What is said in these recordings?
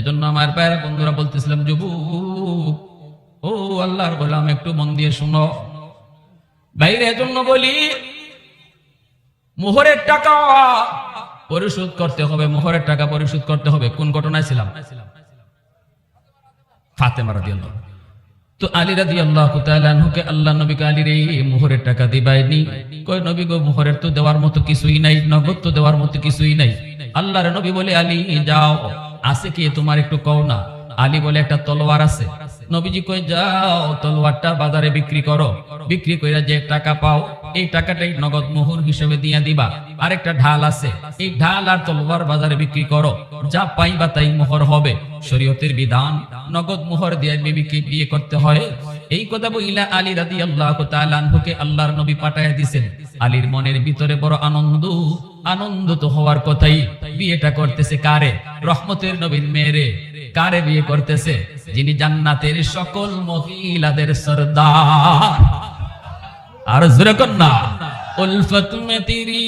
এজন্য আমার পায়ের বন্ধুরা বলতেছিলাম, যুবু, ও আল্লাহর গোলাম, একটু মন দিয়ে শুনো। বাইরে এজন্য বলি, মোহরের টাকা পরিশোধ করতে হবে, মোহরের টাকা পরিশোধ করতে হবে। কোন ঘটনায় ছিলাম? দেওয়ার মতো কিছুই নাই, নগদ তো দেওয়ার মতো কিছুই নাই। আল্লাহর নবী বলে, আলী, যাও। আছে কি? তোমার একটু কও না। আলী বলে একটা তলোয়ার আছে। নবীজি কই যাও, তলোয়ারটা বাজারে বিক্রি করো। বিক্রি কইরা যে টাকা পাও, এই টাকাটাই নগদ মোহর হিসেবে দিয়া দিবা। আরেকটা ঢাল আছে। এই ঢাল আর তলোয়ার বাজারে বিক্রি করো। যা পাইবা তাই মোহর হবে। শরীয়তের বিধান, নগদ মোহর দিয়ে বিবিকে বিয়ে করতে হয়। এই কথা বইলা আলী রাদি আল্লাহ তালকে আল্লাহর নবী পাঠায় দিছেন। আলীর মনের ভিতরে বড় আনন্দ। আনন্দ তো হওয়ার কথাই। বিয়েটা করতেছে কারে? মানে রহমতের নবীন মেয়েরে কারে বিয়ে করতেছে? যিনি জান্নাতের সকল মহিলাদের সর্দার। আর জোরে কন্যা উলফত মে তিরি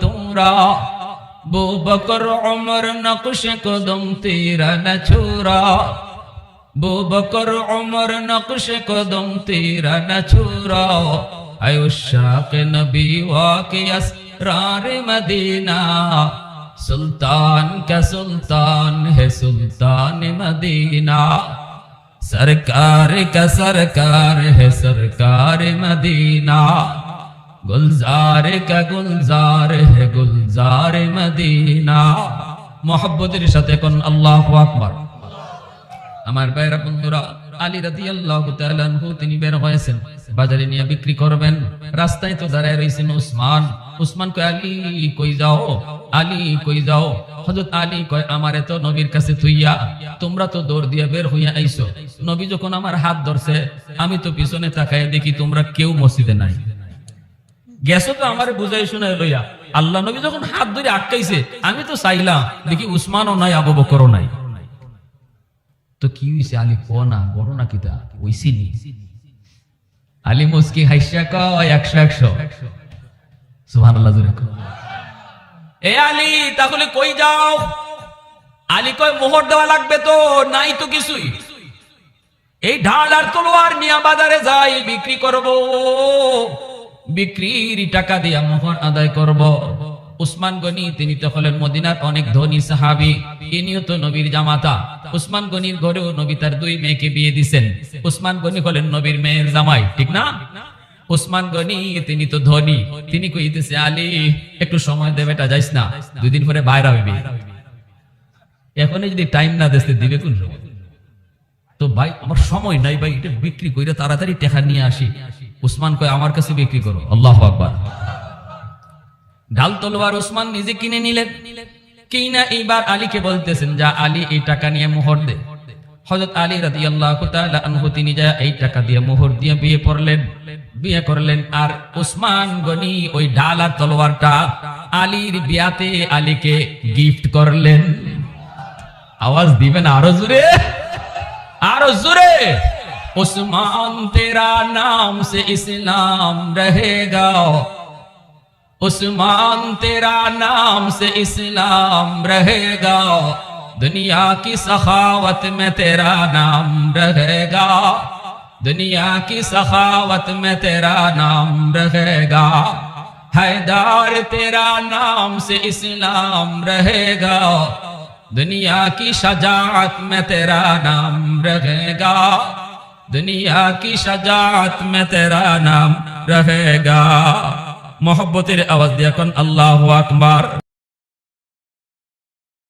তোমরা। বকর ওমর নকশ কদম তেরা না ছোরা। বকর অমর নকশ কদম তেরা না ছুরাও। আয়ুশাক নবী ওয়াকিয়াস রার মদিনা। সুলতান কে সুলতান হে সুলতান মদিনা। সরকার কে সরকার হে সরকার মদিনা। গুলজার কে গুলজার হে গুলজার মদিনা। মোহাব্বতের সাথে কোন আল্লাহ আকবর। আমার ভাইরা বন্ধুরা, আলী রাদি আল্লাহ তিনি বের হয়েছেন। বাজারে নিয়ে বিক্রি করবেন। রাস্তায় তো দাঁড়ায় রয়েছেন উসমান উসমান কয়, আলী কই যাও? আলী কই যাও? হযরত আলী কয়, আমারে তো নবীর কাছে থুইয়া তোমরা তো দৌড় দিয়ে বের হইয়া আইছো। নবী যখন আমার হাত ধরছে, আমি তো পিছনে তাকায় দেখি তোমরা কেউ মসজিদে নাই। গেছো তো আমার বুঝাই শুনে লইয়া। আল্লাহ নবী যখন হাত ধরে আটকাইছে, আমি তো চাইলাম, দেখি উসমানও নাই, আবু বকরও নাই। তো কি হইছে? আলী ক না না কিতা হইছি নি? আলী মুসকি হাইসা কয় একশো একশো। জোরে কও। এ তাহলে কই যাও? আলী কয়, মোহর দেওয়া লাগবে তো, নাই তো কিছুই। এই ঢাল আর তলোয়ার নিয়ে বাজারে যাই, বিক্রি করব। বিক্রির টাকা দিয়া মোহর আদায় করব। উসমান গনি, তিনি তো হলেন মদিনার অনেক ধনী সাহাবি ইনিও তো নবীর জামাতা। উসমান গনির ঘরেও নবী তার দুই মেয়েকে বিয়ে দিছেন। উসমান গনি হলেন নবীর মেয়ের জামাই, ঠিক না? উসমান গনি, তিনি তো ধনী, তিনি কইতেছে আলী, একটু সময় দেবে এটা যাইস না দুই দিন পরে বাইরে হইবি। এখনই যদি টাইম না দেশে দিবে কোন? তো ভাই, আমার সময় নাই ভাই, এটা বিক্রি করে তাড়াতাড়ি টাকা নিয়ে আসি। উসমান কয়, আমার কাছে বিক্রি করো। আল্লাহ আকবার। ঢাল তলোয়ার ওসমান নিজে কিনে নিলেন। কিনা এইবার আলীকে বলতেছেন, যা আলী, এই টাকা নিয়ে মোহর দে। হজরত আলী রাজি আল্লাহ আনহু, তিনি যা এই টাকা দিয়ে মোহর দিয়ে বিয়ে পড়লেন বিয়ে করলেন। আর উসমান গনি ওই ডাল আর তলোয়ারটা আলীর বিয়াতে আলীকে গিফট করলেন। আওয়াজ দিবেন আরও জুড়ে আরও জুড়ে উসমান তেরা নাম সে ইসলাম রহেগা। उस्मान, तेरा नाम से इस्लाम रहेगा। दुनिया की सखावत में तेरा नाम रहेगा। दुनिया की सखावत में तेरा नाम रहेगा। हैदार, तेरा नाम से इस्लाम रहेगा। दुनिया की शजात में तेरा नाम रहेगा। दुनिया की शजात में तेरा नाम रहेगा। মহব্বতের আওয়াজ দিয়ে এখন আল্লাহ আকবার।